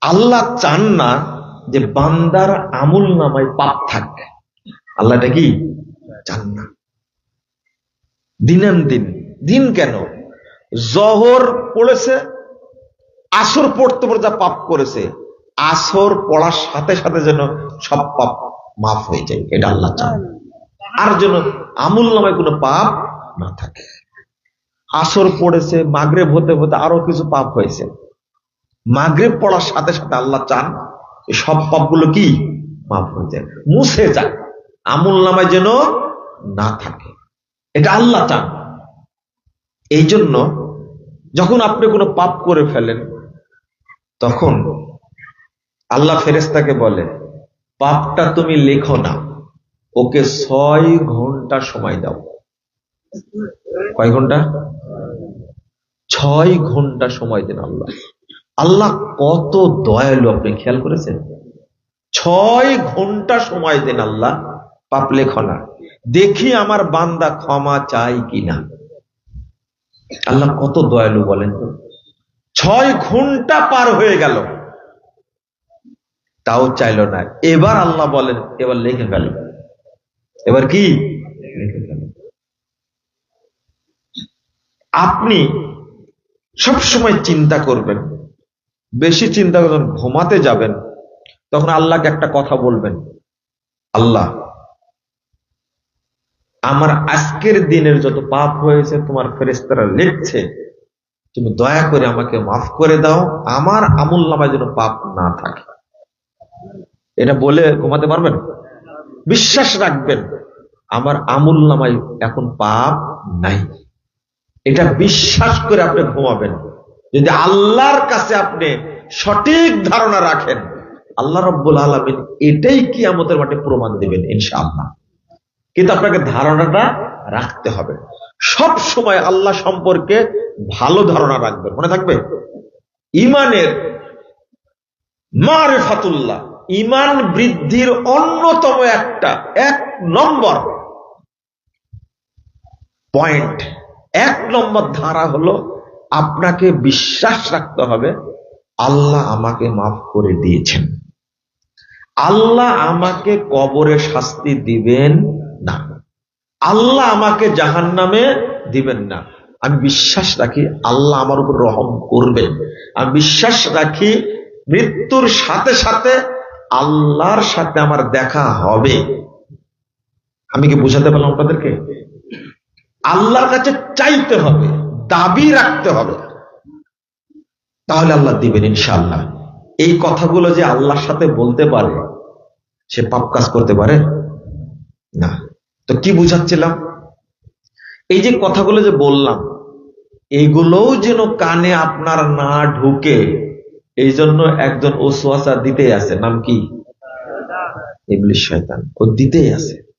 আল্লাহ চান না যে বান্দার আমুল নামায় পাপ থাকবে। আল্লাহ এটা কি? চান না। দিনান দিন। দিন কেন? জহর পড়েছে, আসর পড়তে পড়তে যা পাপ করেছে, আসর পড়ার সাথে সাথে যেন সব পাপ মাফ হয়ে যায়, এটা আল্লাহ চান। আর যেন আমুল নামায় কোনো পাপ না থাকে। আসর পড়েছে, মাগরেব হতে হতে আরও কিছু পাপ হয়েছে। মাগরেব পড়ার সাথে সাথে আল্লাহ চান সব পাপগুলো কি? মাফ হয়ে যায় মুছে যায় আমুল নামায় যেন না থাকে। এটা আল্লাহ চান। এই জন্য যখন আপনি কোনো পাপ করে ফেলেন, তখন আল্লাহ ফেরেস্তাকে বলে, পাপটা তুমি লেখো না। ওকে ছয় ঘণ্টা সময় দাও। কয় ঘণ্টা? ছয় ঘণ্টা সময় দেন আল্লাহ। আল্লাহ কত দয়ালু, আপনি খেয়াল করেছেন? ছয় ঘণ্টা সময় দেন আল্লাহ পাপ লেখো দেখি আমার বান্দা ক্ষমা চাই কিনা। আল্লাহ কত দয়ালু বলেন ছয় ঘণ্টা পার হয়ে গেল। তাও চাইল না। এবার আল্লাহ বলেন, এবার লিখে ফেল। এবার কি? আপনি সব সময় চিন্তা করবেন বেশি চিন্তা করবেন ঘুমাতে যাবেন, তখন আল্লাহকে একটা কথা বলবেন। আল্লাহ, আমার আজকের দিনের যত পাপ হয়েছে, তোমার ফেরেস্তারা লিখছে, তুমি দয়া করে আমাকে মাফ করে দাও, আমার আমুল নামায় যেন পাপ না থাকে। এটা বলে ঘুমাতে পারবেন? বিশ্বাস রাখবেন, আমার আমুল নামায় এখন পাপ নাই। এটা বিশ্বাস করে আপনি ঘুমাবেন। যদি আল্লাহর কাছে আপনি সঠিক ধারণা রাখেন, আল্লাহ রব্বুল আলমিন এটাই কি আমাদের মাঠে প্রমাণ দিবেন, ইনশাআল্লাহ। কিন্তু আপনাকে ধারণাটা রাখতে হবে। সব সময় আল্লাহ সম্পর্কে ভালো ধারণা রাখবেন। মনে থাকবে? ইমানের মারেফাতুল্লাহ, ইমান বৃদ্ধির অন্যতম একটা, এক নম্বর পয়েন্ট এক নম্বর ধারা হলো আপনাকে বিশ্বাস রাখতে হবে, আল্লাহ আমাকে মাফ করে দিয়েছেন। আল্লাহ আমাকে কবরে শাস্তি দিবেন না। আল্লাহ আমাকে জাহান নামে দিবেন না। আমি বিশ্বাস রাখি আল্লাহ আমার উপর রহম করবেন আমি বিশ্বাস রাখি মৃত্যুর সাথে সাথে আল্লাহর সাথে আমার দেখা হবে। আমি কি বুঝাতে পারলাম আপনাদেরকে? আল্লাহর কাছে চাইতে হবে। দাবি রাখতে হবে। তাহলে আল্লাহ দিবেন ইনশাআল্লাহ। এই কথাগুলো যে আল্লাহর সাথে বলতে পারে, সে পাপ কাজ করতে পারে? না। তো কি বুঝাচ্ছিলাম? এই যে কথাগুলো যে বললাম এইগুলোও যেন কানে আপনার না ঢুকে এই জন্য একজন ওসোয়াশা দিতেই আছে। নাম কি? ইবলিশ শয়তান। ও দিতেই আছে।